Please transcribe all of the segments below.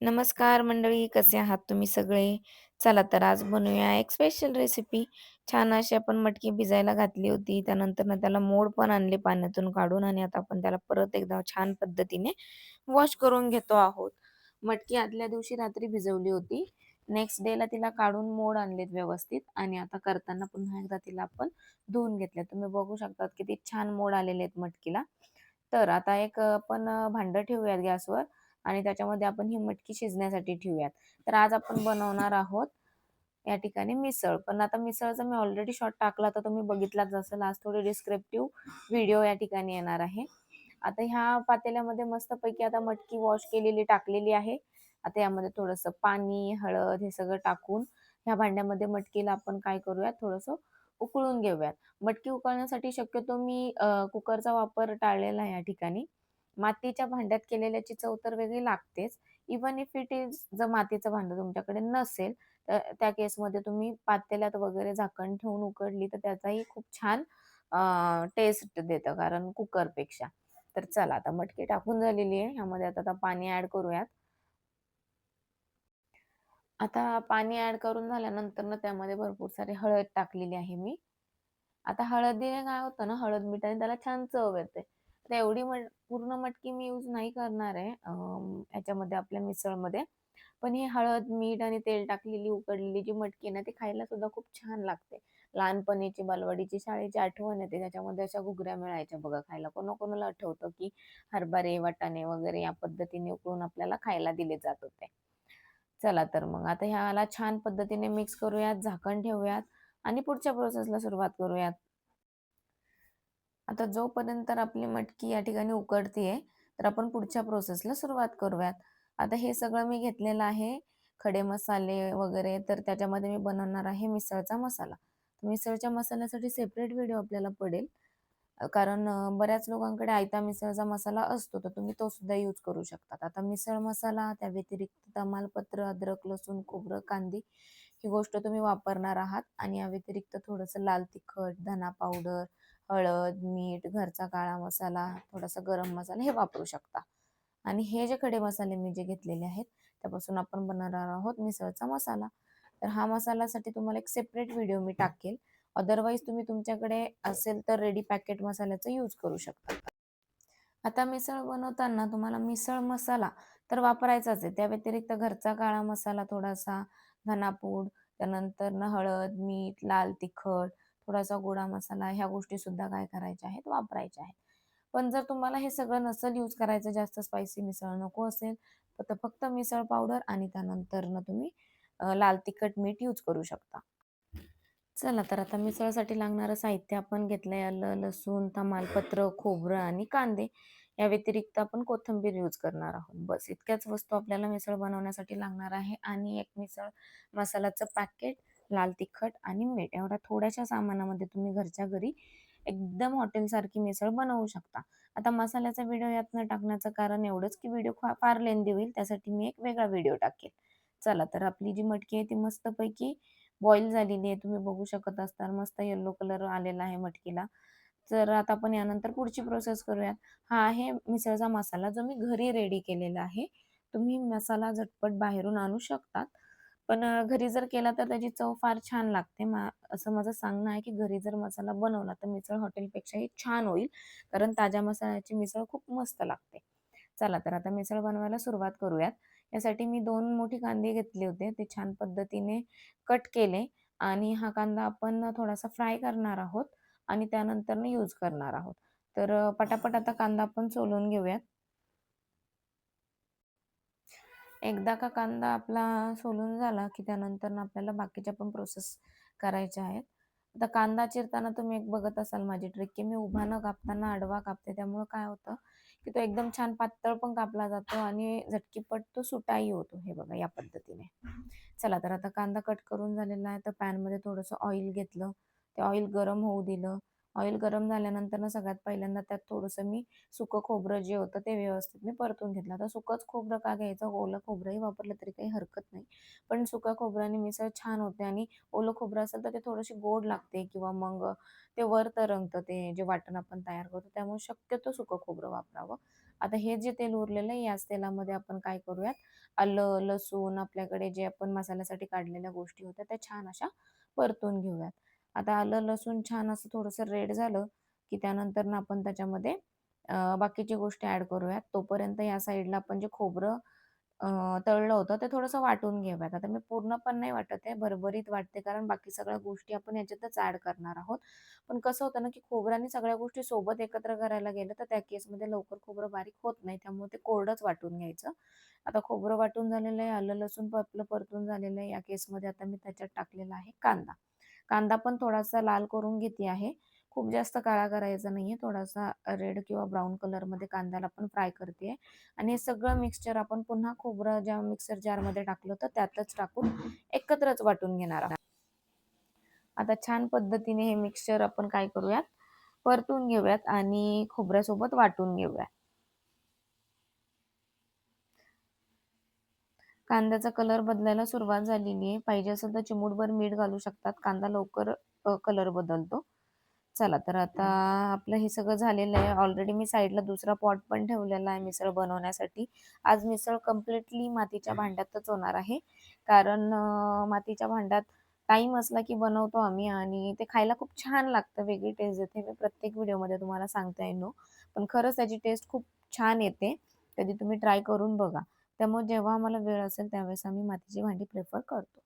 नमस्कार मंडळी, कसे आहात तुम्ही सगळे? चला तर आज बनवूया एक स्पेशल रेसिपी. छान अशी आपण मटकी भिजायला घातली होती. त्यानंतरनं त्याला मोड पण आणले पाण्यातून काढून आणि आता आपण त्याला परत एकदा छान पद्धतीने वॉश करून घेतो आहोत. मटकी आदल्या दिवशी रात्री भिजवली होती. नेक्स्ट डेला तिला काढून मोड आणलेत व्यवस्थित आणि आता करताना पुन्हा एकदा तिला आपण धुवून घेतले. तुम्ही बघू शकतात किती छान मोड आलेले आहेत मटकीला. तर आता एक आपण भांडं ठेवूयात गॅसवर आणि त्याच्यामध्ये आपण ही मटकी शिजण्यासाठी ठेवूयात. तर आज आपण बनवणार आहोत या ठिकाणी मिसळ. पण आता मिसळचा मी ऑलरेडी शॉर्ट टाकला तर तुम्ही बघितलाच असेल. आज थोडी डिस्क्रिप्टिव्ह व्हिडिओ या ठिकाणी येणार आहे. आता ह्या पातेल्यामध्ये मस्तपैकी आता मटकी वॉश केलेली टाकलेली आहे. आता यामध्ये थोडंसं पाणी, हळद हे सगळं टाकून ह्या भांड्यामध्ये मटकीला आपण काय करूयात थोडंसं उकळून घेऊयात. मटकी उकळण्यासाठी शक्यतो मी कुकरचा वापर टाळलेला आहे या ठिकाणी. मातीच्या भांड्यात केलेल्याची चव तर वेगळी लागतेच. इवन इफ इट इज जर मातीचं भांडं तुमच्याकडे नसेल, तर त्या केसमध्ये तुम्ही पातेल्यात वगैरे झाकण ठेवून उकडली तर त्याचाही खूप छान टेस्ट देतं कारण कुकरपेक्षा. तर चला आता मटकी टाकून झालेली आहे. ह्यामध्ये आता आता पाणी ऍड करूयात. आता पाणी ऍड करून झाल्यानंतर ना त्यामध्ये भरपूर सारी हळद टाकलेली आहे मी. आता हळदीने काय होतं ना, हळद मिठाने त्याला छान चव येते. तर एवढी मट पूर्ण मटकी मी यूज नाही करणार आहे याच्यामध्ये आपल्या मिसळमध्ये. पण ही हळद, मीठ आणि तेल टाकलेली उकडलेली जी मटकी आहे ना, ती खायला सुद्धा खूप छान लागते. लहानपणीची बालवाडीची शाळेची आठवण येते. त्याच्यामध्ये अशा घुगऱ्या मिळायच्या बघा खायला. कोणाकोणाला आठवतं, की हरभरे, वाटाणे वगैरे या पद्धतीने उकळून आपल्याला खायला दिले जात होते. चला तर मग आता ह्याला छान पद्धतीने मिक्स करूयात, झाकण ठेवूयात आणि पुढच्या प्रोसेसला सुरुवात करूयात. आता जोपर्यंत आपली मटकी या ठिकाणी उकडतीये, तर आपण पुढच्या प्रोसेसला सुरुवात करूयात. आता हे सगळं मी घेतलेलं आहे, खडे मसाले वगैरे, तर त्याच्यामध्ये मी बनवणार आहे मिसळचा मसाला. मिसळच्या मसाल्यासाठी सेपरेट व्हिडिओ आपल्याला पडेल. कारण बऱ्याच लोकांकडे आयता मिसळचा मसाला असतो, तर तुम्ही तो सुद्धा यूज करू शकता. आता मिसळ मसाला, त्या व्यतिरिक्त तमालपत्र, अद्रक, लसूण, खोबरं, कांदी ही गोष्ट तुम्ही वापरणार आहात आणि या व्यतिरिक्त थोडंसं लाल तिखट, धना पावडर, हळद, मीठ, घरचा काळा मसाला, थोडासा गरम मसाला हे वापरू शकता. आणि हे जे खडे मसाले मी जे घेतलेले आहेत, त्यापासून आपण बनवणार आहोत मिसळचा मसाला. तर हा मसाल्यासाठी तुम्हाला एक सेपरेट व्हिडिओ मी टाकेल. अदरवाईज तुम्ही तुमच्याकडे असेल तर रेडी पॅकेट मसाल्याचा यूज करू शकता. आता मिसळ बनवताना तुम्हाला मिसळ मसाला तर वापरायचाच आहे. त्या व्यतिरिक्त घरचा काळा मसाला थोडासा, धनापूड, त्यानंतर हळद, मीठ, लाल तिखट, थोडासा गोडा मसाला ह्या गोष्टी सुद्धा काय करायच्या आहेत वापरायच्या आहेत. पण जर तुम्हाला हे सगळं नसेल यूज करायचं जास्त स्पायसी मिसळ नको असेल तर फक्त मिसळ पावडर आणि त्यानंतर तुम्ही लाल तिखट मीठ यूज करू शकता. चला तर आता मिसळसाठी लागणारं साहित्य आपण घेतलंय आलं, लसूण, तमालपत्र, खोबरं आणि कांदे. या व्यतिरिक्त आपण कोथिंबीर यूज करणार आहोत. बस इतक्याच वस्तू आपल्याला मिसळ बनवण्यासाठी लागणार आहे आणि एक मिसळ मसाल्याचं पॅकेट, लाल तिखट आणि मीठ एवढ्या थोड्याशा सामानामध्ये तुम्ही घरच्या घरी एकदम हॉटेलसारखी मिसळ बनवू शकता. आता मसाल्याचा व्हिडिओ यातनं टाकण्याचं कारण एवढंच की व्हिडिओ फार लेंदी होईल त्यासाठी मी एक वेगळा व्हिडिओ टाकेल. चला तर आपली जी मटकी आहे ती मस्तपैकी बॉईल झालेली आहे. तुम्ही बघू शकत असताल मस्त येल्लो कलर आलेला आहे मटकीला. तर आता आपण यानंतर पुढची प्रोसेस करूयात. हा आहे मिसळचा मसाला जो मी घरी रेडी केलेला आहे. तुम्ही मसाला झटपट बाहेरून आणू शकतात. पण घरी जर केला तर त्याची चव फार छान लागते. मा असं माझं सांगणं आहे की घरी जर मसाला बनवला तर मिसळ हॉटेलपेक्षाही छान होईल. कारण ताज्या मसाल्याची मिसळ खूप मस्त लागते. चला तर आता मिसळ बनवायला सुरुवात करूयात. यासाठी मी दोन मोठी कांदे घेतले होते. ते छान पद्धतीने कट केले आणि हा कांदा आपण थोडासा फ्राय करणार आहोत आणि त्यानंतर यूज करणार आहोत. तर पटापट आता कांदा आपण सोलून घेऊयात. एकदा का कांदा आपला सोलून झाला की त्यानंतर आपल्याला बाकीच्या पण प्रोसेस करायच्या आहेत. आता कांदा चिरताना तुम्ही एक बघत असाल माझी ट्रिक की मी उभा न कापताना आडवा कापते. त्यामुळे काय होतं की तो एकदम छान पातळ पण कापला जातो आणि झटकीपट तो सुटाही होतो. हे बघा या पद्धतीने. चला तर आता कांदा कट करून झालेला आहे. तर पॅनमध्ये थोडंसं ऑइल घेतलं. ते ऑइल गरम होऊ दिलं. ऑइल गरम झाल्यानंतर सगळ्यात पहिल्यांदा त्यात थोडंसं मी सुकं खोबरं जे होतं ते व्यवस्थित मी परतून घेतलं. आता सुकंच खोबरं का घ्यायचं? ओलं खोबरंही वापरलं तरी काही हरकत नाही. पण सुकं खोबऱ्याने मिसळ छान होते आणि ओलं खोबरं असेल तर ते थोडीशी गोड लागते किंवा मग ते वर तरंगतं ते जे वाटण आपण तयार करतो. त्यामुळे शक्यतो सुकं खोबरं वापरावं. आता हे जे तेल उरलेलं आहे याच तेलामध्ये आपण काय करूयात आलं लसूण आपल्याकडे जे आपण मसाल्यासाठी काढलेल्या गोष्टी होत्या त्या छान अशा परतून घेऊयात आता आलं लसूण छान असं थोडंसं रेड झालं की त्यानंतर ना आपण त्याच्यामध्ये बाकीची गोष्टी ॲड करूयात. तोपर्यंत या साईडला आपण जे खोबरं तळलं होतं ते थोडंसं वाटून घेऊयात. आता मी पूर्ण पण नाही वाटत आहे भरभरीत वाटते कारण बाकी सगळ्या गोष्टी आपण याच्यातच ॲड करणार आहोत. पण कसं होतं ना की खोबऱ्याने सगळ्या गोष्टी सोबत एकत्र करायला गेलं तर त्या केसमध्ये लवकर खोबरं बारीक होत नाही त्यामुळे ते कोरडंच वाटून घ्यायचं. आता खोबरं वाटून झालेलं आहे आलं लसूण आपलं परतून झालेलं आहे. या केसमध्ये आता मी त्याच्यात टाकलेला आहे कांदा. कांदा पण थोडासा लाल करून घेते आहे. खूप जास्त काळा करायचा नाहीये. थोडासा रेड किंवा ब्राऊन कलरमध्ये कांद्याला पण फ्राय करते आणि हे सगळं मिक्सचर आपण पुन्हा खोबरं ज्या मिक्सर जारमध्ये टाकलं होतं त्यातच टाकून एकत्रच वाटून घेणार आहोत. आता छान पद्धतीने हे मिक्सचर आपण काय करूयात? परतून घेऊयात आणि खोबऱ्यासोबत वाटून घेऊयात. कांद्याचा कलर बदलायला सुरुवात झालेली आहे. पाहिजे असेल तर चिमूटभर मीठ घालू शकतात. कांदा लवकर कलर बदलतो. चला तर आता आपलं हे सगळं झालेलं आहे. ऑलरेडी मी साईडला दुसरा पॉट पण ठेवलेला आहे मिसळ बनवण्यासाठी. आज मिसळ कम्प्लिटली मातीच्या भांड्यातच होणार आहे. कारण मातीच्या भांड्यात टाईम असला की बनवतो आम्ही आणि ते खायला खूप छान लागतं. वेगळी टेस्ट येते मी प्रत्येक व्हिडिओमध्ये तुम्हाला सांगता येईन पण खरंच त्याची टेस्ट खूप छान येते. कधी तुम्ही ट्राय करून बघा. त्यामुळे जेव्हा आम्हाला वेळ असेल त्यावेळेस आम्ही मातीची भांडी प्रेफर करतो.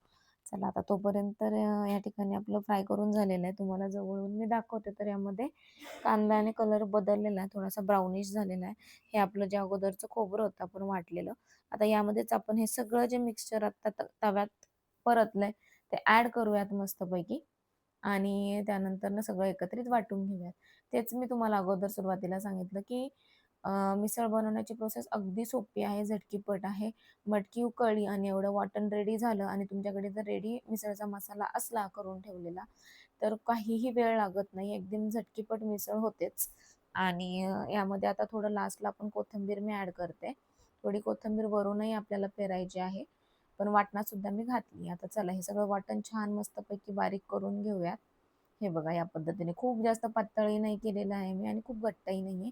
चला आता तोपर्यंत या ठिकाणी आपलं फ्राय करून झालेलं आहे. तुम्हाला जवळून मी दाखवते तर यामध्ये कांदा आणि कलर बदललेला आहे. थोडासा ब्राउनिश झालेला आहे. हे आपलं जे अगोदरचं खोबरं होतं आपण वाटलेलं. आता यामध्येच आपण हे सगळं जे मिक्सचर आता तव्यात परतलंय ते ॲड करूयात मस्तपैकी. आणि त्यानंतर सगळं एकत्रित वाटून घेऊयात. तेच मी तुम्हाला अगोदर सुरुवातीला सांगितलं की मिसळ बनवण्याची प्रोसेस अगदी सोपी आहे झटकीपट आहे. मटकी उकळली आणि एवढं वाटण रेडी झालं आणि तुमच्याकडे जर रेडी मिसळचा मसाला असला करून ठेवलेला तर काहीही वेळ लागत नाही. एकदम झटकीपट मिसळ होतेच. आणि यामध्ये आता थोडं लास्टला आपण कोथिंबीर मी ॲड करते. थोडी कोथिंबीर वरूनही आपल्याला पेरायची आहे. पण वाटणासुद्धा मी घातली. आता चला हे सगळं वाटण छान मस्तपैकी बारीक करून घेऊयात. हे बघा या पद्धतीने. खूप जास्त पातळी नाही केलेलं आहे मी आणि खूप घट्टही नाही आहे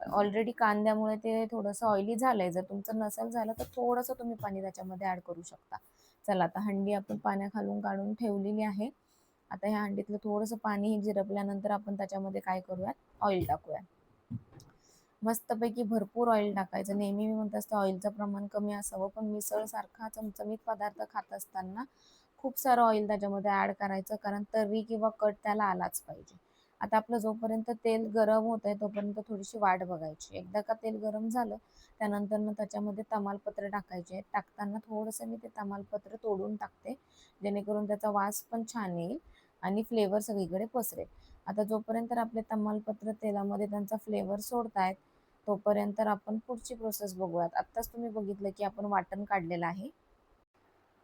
ऑलरेडी कांद्यामुळे ते थोडंसं ऑइली झालंय. जर तुमचं नसेल झालं तर थोडंसं तुम्ही पाणी त्याच्यामध्ये ऍड करू शकता. चला आता हंडी आपण पाण्याखालून काढून ठेवलेली आहे. आता ह्या हंडीतलं थोडंसं पाणी जिरपल्यानंतर आपण त्याच्यामध्ये काय करूयात? ऑइल टाकूया मस्तपैकी भरपूर ऑइल टाकायचं. नेहमी मी म्हणत असते ऑइलचं प्रमाण कमी असावं पण मिसळ सारखा चमचमीत पदार्थ खात असताना खूप सारं ऑइल त्याच्यामध्ये ऍड करायचं कारण तर्री किंवा कट त्याला आलाच पाहिजे. आता आपलं जोपर्यंत तेल गरम होत आहे तोपर्यंत थोडीशी वाट बघायची. एकदा का तेल गरम झालं त्यानंतर मग त्याच्यामध्ये तमालपत्र टाकायचे. टाकताना थोडंसं मी ते तमालपत्र तोडून टाकते जेणेकरून त्याचा वास पण छान येईल आणि फ्लेवर सगळीकडे पसरेल. आता जोपर्यंत आपले तमालपत्र तेलामध्ये त्यांचा फ्लेवर सोडतायत तोपर्यंत आपण पुढची प्रोसेस बघूयात. आत्ताच तुम्ही बघितलं की आपण वाटण काढलेलं आहे.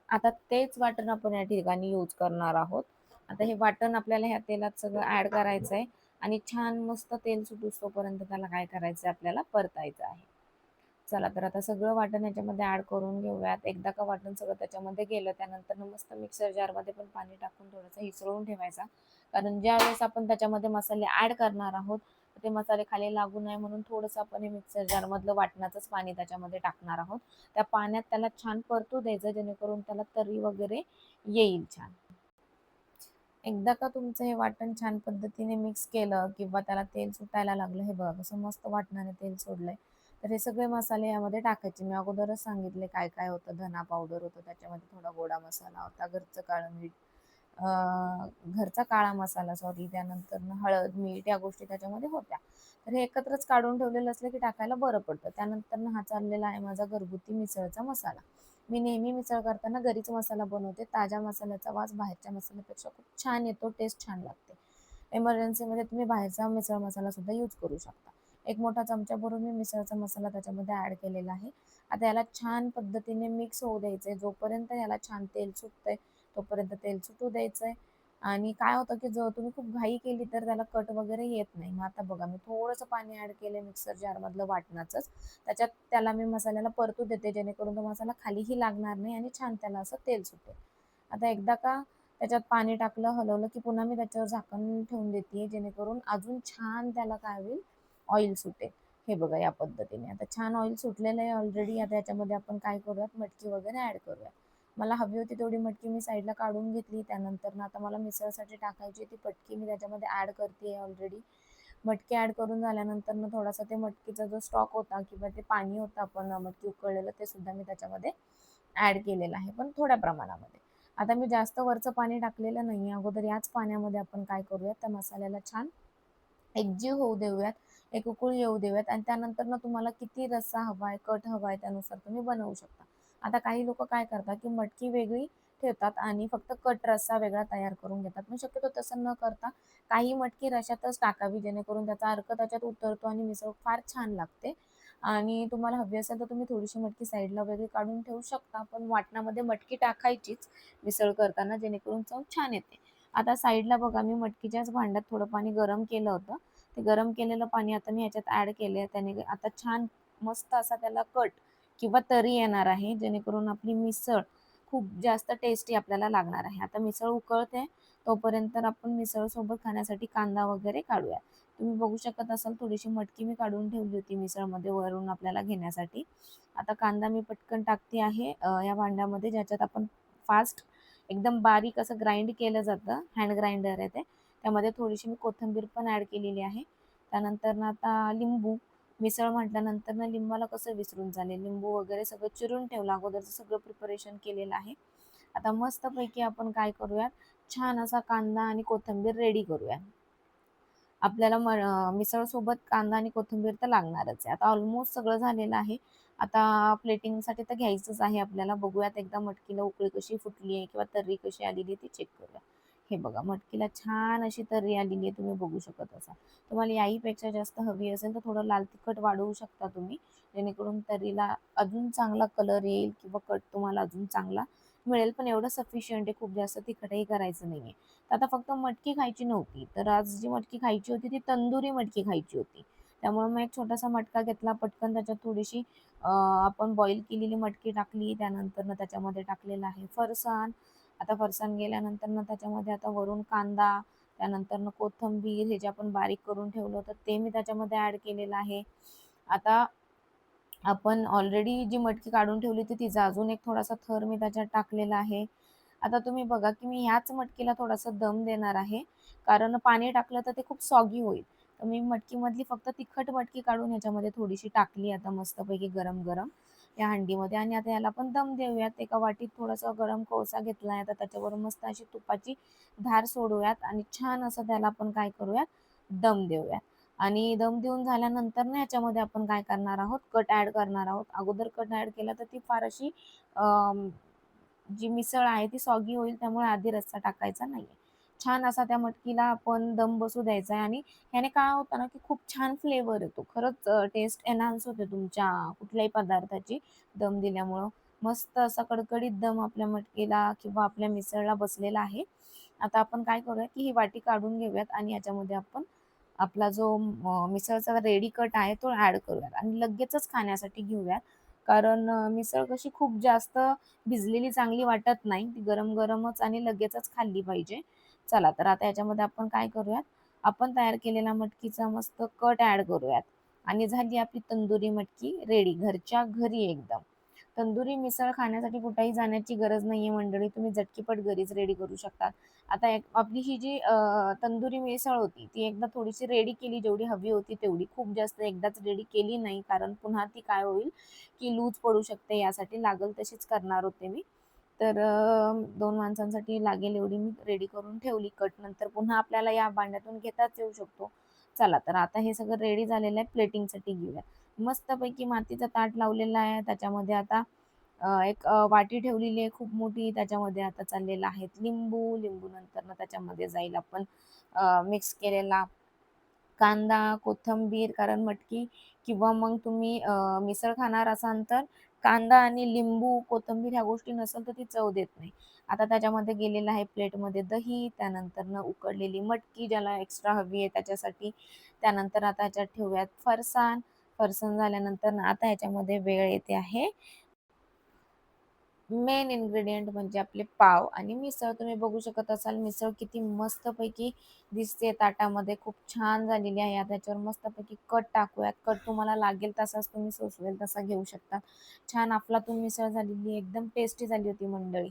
आता तेच वाटण आपण या ठिकाणी यूज करणार आहोत. आता हे वाटण आपल्याला ह्या तेलात सगळं ऍड करायचं आहे आणि छान मस्त तेल तोपर्यंत त्याला काय करायचं आपल्याला परतायचं आहे. चला तर आता सगळं वाटण याच्यामध्ये ऍड करून घेऊयात. एकदा का वाटण सगळं त्याच्यामध्ये गेलं त्यानंतर मस्त मिक्सर जारमध्ये पण पाणी टाकून थोडंसं हिसळून ठेवायचा. कारण ज्या वेळेस आपण त्याच्यामध्ये मसाले ऍड करणार आहोत ते मसाले खाली लागू नये म्हणून थोडंसं आपण हे मिक्सर जारमधलं वाटणाचंच पाणी त्याच्यामध्ये टाकणार आहोत. त्या पाण्यात त्याला छान परतू द्यायचं जेणेकरून त्याला तरी वगैरे येईल छान. एकदा का तुमचं हे वाटण छान पद्धतीने मिक्स केलं किंवा त्याला तेल सुटायला लागलं हे बघा कसं मस्त वाटणाने तेल सोडलंय. तर हे सगळे मसाले यामध्ये टाकायचे. मी अगोदरच सांगितले काय काय होतं. धना पावडर होतं त्याच्यामध्ये थोडा गोडा मसाला होता घरचं काळं मीठ. घरचा काळा मसाला सॉरी त्यानंतर हळद मीठ या गोष्टी त्याच्यामध्ये होत्या. तर हे एकत्रच काढून ठेवलेलं असलं की टाकायला बरं पडतं. त्यानंतर हा चाललेला आहे माझा घरगुती मिसळचा मसाला. मी नेहमी मिसळ करताना घरीच मसाला बनवते. ताज्या मसाल्याचा वास बाहेरच्या मसाल्यापेक्षा खूप छान येतो टेस्ट छान लागते. एमर्जन्सीमध्ये तुम्ही बाहेरचा मिसळ मसाला सुद्धा यूज करू शकता. एक मोठा चमचा भरून मी मिसळचा मसाला त्याच्यामध्ये ॲड केलेला आहे. आता याला छान पद्धतीने मिक्स होऊ द्यायचं जोपर्यंत याला छान तेल सुटतंय तोपर्यंत तेल सुटू द्यायचंय. आणि काय होतं की जर तुम्ही खूप घाई केली तर त्याला कट वगैरे येत नाही. मग आता बघा मी थोडंसं पाणी ॲड केलं मिक्सर जारमधलं वाटणाचंच. त्याच्यात त्याला मी मसाल्याला परतू देते जेणेकरून तो मसाला खालीही लागणार नाही आणि छान त्याला असं तेल सुटेल. आता एकदा का त्याच्यात पाणी टाकलं हलवलं की पुन्हा मी त्याच्यावर झाकण ठेवून देते जेणेकरून अजून छान त्याला काय होईल ऑइल सुटेल. हे बघा या पद्धतीने. आता छान ऑइल सुटलेलं आहे ऑलरेडी. आता याच्यामध्ये आपण काय करूयात? मटकी वगैरे ॲड करूयात. मला हवी होती तेवढी मटकी मी साईडला काढून घेतली. त्यानंतर ना आता मला मिसळसाठी टाकायची ती पटकी मी त्याच्यामध्ये ॲड करते ऑलरेडी मटकी ॲड करून झाल्यानंतर ना थोडासा ते मटकीचा जो स्टॉक होता किंवा ते पाणी होतं आपण मटकी उकळलेलं ते सुद्धा मी त्याच्यामध्ये ॲड केलेलं आहे पण थोड्या प्रमाणामध्ये. आता मी जास्त वरचं पाणी टाकलेलं नाही अगोदर याच पाण्यामध्ये आपण काय करूयात? त्या मसाल्याला छान एकजीव होऊ देऊयात एक उकळी येऊ देऊयात आणि त्यानंतर ना तुम्हाला किती रस्सा हवा आहे कट हवा आहे त्यानुसार तुम्ही बनवू शकता. आता काही लोक काय करतात की मटकी वेगळी ठेवतात आणि फक्त कट रस्सा वेगळा तयार करून घेतात. मग शक्यतो तसं न करता काही मटकी रशातच टाकावी जेणेकरून त्याचा अर्क त्याच्यात उतरतो आणि मिसळ फार छान लागते. आणि तुम्हाला हवी असेल तर तुम्ही थोडीशी मटकी साईडला वगैरे काढून ठेवू शकता पण वाटणामध्ये मटकी टाकायचीच मिसळ करताना जेणेकरून चव छान येते. आता साईडला बघा मी मटकीच्याच भांड्यात थोडं पाणी गरम केलं होतं. ते गरम केलेलं पाणी आता मी ह्याच्यात ॲड केले त्याने आता छान मस्त असा त्याला कट किंवा तरी येणार आहे जेणेकरून आपली मिसळ खूप जास्त टेस्टी आपल्याला लागणार आहे. आता मिसळ उकळते तोपर्यंत आपण मिसळसोबत खाण्यासाठी कांदा वगैरे काढूया. तुम्ही बघू शकत असाल थोडीशी मटकी मी काढून ठेवली होती मिसळमध्ये वरून आपल्याला घेण्यासाठी. आता कांदा मी पटकन टाकते आहे या भांड्यामध्ये ज्याच्यात आपण फास्ट एकदम बारीक असं ग्राइंड केलं जातं हँड ग्राइंडर आहे ते. त्यामध्ये थोडीशी मी कोथिंबीर पण ॲड केलेली आहे. त्यानंतर ना आता लिंबू मिसळ म्हटल्यानंतर ना लिंबाला कसं विसरून झाले लिंबू वगैरे सगळं चिरून ठेवलं. अगोदरचं सगळं प्रिपरेशन केलेलं आहे. आता मस्तपैकी आपण काय करूयात? छान असा कांदा आणि कोथिंबीर रेडी करूया आपल्याला म मिसळसोबत कांदा आणि कोथिंबीर तर लागणारच आहे. आता ऑलमोस्ट सगळं झालेलं आहे. आता प्लेटिंगसाठी तर घ्यायचंच आहे आपल्याला. बघूयात एकदा मटकीला उकळी कशी फुटली आहे किंवा तर्री कशी आलेली आहे ती चेक करूया हे बघा मटकीला छान अशी तर्री आलेली आहे तुम्ही बघू शकत असाल. तुम्हाला याहीपेक्षा जास्त हवी असेल तर थोडं लाल तिखट वाढवू शकता तुम्ही जेणेकरून तर्रीला अजून चांगला कलर येईल किंवा कट तुम्हाला अजून चांगला मिळेल. पण एवढं सफिशियंट आहे खूप जास्त तिखटही करायचं नाही आहे तर आता फक्त मटकी खायची नव्हती तर आज जी मटकी खायची होती ती तंदुरी मटकी खायची होती. त्यामुळे मग एक छोटासा मटका घेतला पटकन त्याच्यात थोडीशी आपण बॉईल केलेली मटकी टाकली त्यानंतर त्याच्यामध्ये टाकलेलं आहे फरसाण. आता फरसाण गेल्यानंतर ना त्याच्यामध्ये आता वरून कांदा त्यानंतर ना कोथंबीर हे जे आपण बारीक करून ठेवलं होतं ते मी त्याच्यामध्ये ॲड केलेलं आहे. आता आपण ऑलरेडी जी मटकी काढून ठेवली होती तिचा अजून एक थोडासा थर मी त्याच्यात टाकलेला आहे. आता तुम्ही बघा की मी ह्याच मटकीला थोडासा दम देणार आहे. कारण पाणी टाकलं तर ते खूप सॉगी होईल. तर मी मटकीमधली फक्त तिखट मटकी काढून ह्याच्यामध्ये थोडीशी टाकली आता मस्तपैकी गरम गरम या हंडीमध्ये आणि आता याला आपण दम देऊयात. एका वाटीत थोडासा गरम कोळसा घेतला आहे आता त्याच्यावर मस्त अशी तुपाची धार सोडूयात आणि छान असं त्याला आपण काय करूयात? दम देऊयात. आणि दम देऊन झाल्यानंतर ना ह्याच्यामध्ये आपण काय करणार आहोत? कट ॲड करणार आहोत. अगोदर कट ॲड केला तर ती फार अशी जी मिसळ आहे ती सॉगी होईल त्यामुळे आधी रस्सा टाकायचा नाही छान असा त्या मटकीला आपण दम बसू द्यायचा आहे आणि ह्याने काय होतं ना की खूप छान फ्लेवर येतो. खरंच टेस्ट एनहान्स होते तुमच्या कुठल्याही पदार्थाची दम दिल्यामुळं. मस्त असा कडकडीत दम आपल्या मटकीला किंवा आपल्या मिसळला बसलेला आहे. आता आपण काय करूया की ही वाटी काढून घेऊयात आणि याच्यामध्ये आपण आपला जो मिसळचा रेडी कट आहे तो ॲड करूयात आणि लगेचच खाण्यासाठी घेऊयात. कारण मिसळ कशी खूप जास्त भिजलेली चांगली वाटत नाही. ती गरम गरमच आणि लगेचच खाल्ली पाहिजे. चला तर आता याच्यामध्ये आपण काय करूयात? आपण तयार केलेला मटकीचा मस्त कट ॲड करूयात. आणि झाली आपली तंदुरी मटकी रेडी घरच्या घरी एकदम. तंदुरी मिसळ खाण्यासाठी कुठेही जाण्याची गरज नाही आहे मंडळी तुम्ही झटकीपट घरीच रेडी करू शकता. आता एक आपली ही जी तंदुरी मिसळ होती ती एकदा थोडीशी रेडी केली जेवढी हवी होती तेवढी. खूप जास्त एकदाच रेडी केली नाही कारण पुन्हा ती काय होईल की लूज पडू शकते यासाठी लागल तशीच करणार होते मी. तर दोन माणसांसाठी लागेल एवढी मी रेडी करून ठेवली. कट नंतर पुन्हा आपल्याला या भांड्यातून घेताच येऊ शकतो. चला तर आता हे सगळं रेडी झालेलं आहे. प्लेटिंगसाठी घेऊया मस्तपैकी मातीचा ताट लावलेला आहे. त्याच्यामध्ये आता एक वाटी ठेवलेली आहे. खूप मोठी. त्याच्यामध्ये आता चाललेलं आहे लिंबू. लिंबू नंतर त्याच्यामध्ये जाईल आपण मिक्स केलेला कांदा कोथंबीर कारण मटकी किंवा मग तुम्ही मिसळ खाणार असाल तर कांदा आणि लिंबू कोथंबीर ह्या गोष्टी नसेल तर ती चव देत नाही. आता त्याच्यामध्ये गेलेलं आहे प्लेटमध्ये दही त्यानंतर उकडलेली मटकी ज्याला एक्स्ट्रा हवी आहे त्याच्यासाठी. त्यानंतर आता ह्याच्यात ठेवूयात फरसाण. फरसाण झाल्यानंतर आता ह्याच्यामध्ये वेळ येते आहे. मेन इन्ग्रेडियंट म्हणजे आपले पाव. आणि मिसळ तुम्ही बघू शकत असाल मिसळ किती मस्तपैकी दिसते ताटामध्ये. खूप छान झालेली आहे. त्याच्यावर मस्तपैकी कट टाकूयात. कट तुम्हाला लागेल तसाच तुम्ही सोसवेल तसा घेऊ शकता. छान अफलातून मिसळ झालेली एकदम टेस्टी झाली होती मंडळी.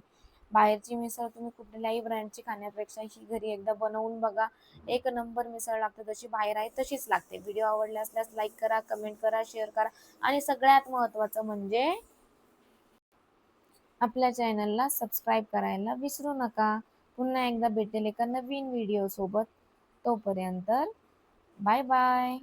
बाहेरची मिसळ तुम्ही कुठल्याही ब्रँडची खाण्यापेक्षा ही घरी एकदा बनवून बघा. एक नंबर मिसळ लागते. जशी बाहेर आहे तशीच लागते. व्हिडिओ आवडले असल्यास लाईक करा कमेंट करा शेअर करा. आणि सगळ्यात महत्त्वाचं म्हणजे आपल्या चॅनलला सबस्क्राईब करायला विसरू नका. पुन्हा एकदा भेटेल एका नवीन व्हिडिओ सोबत. तोपर्यंत बाय बाय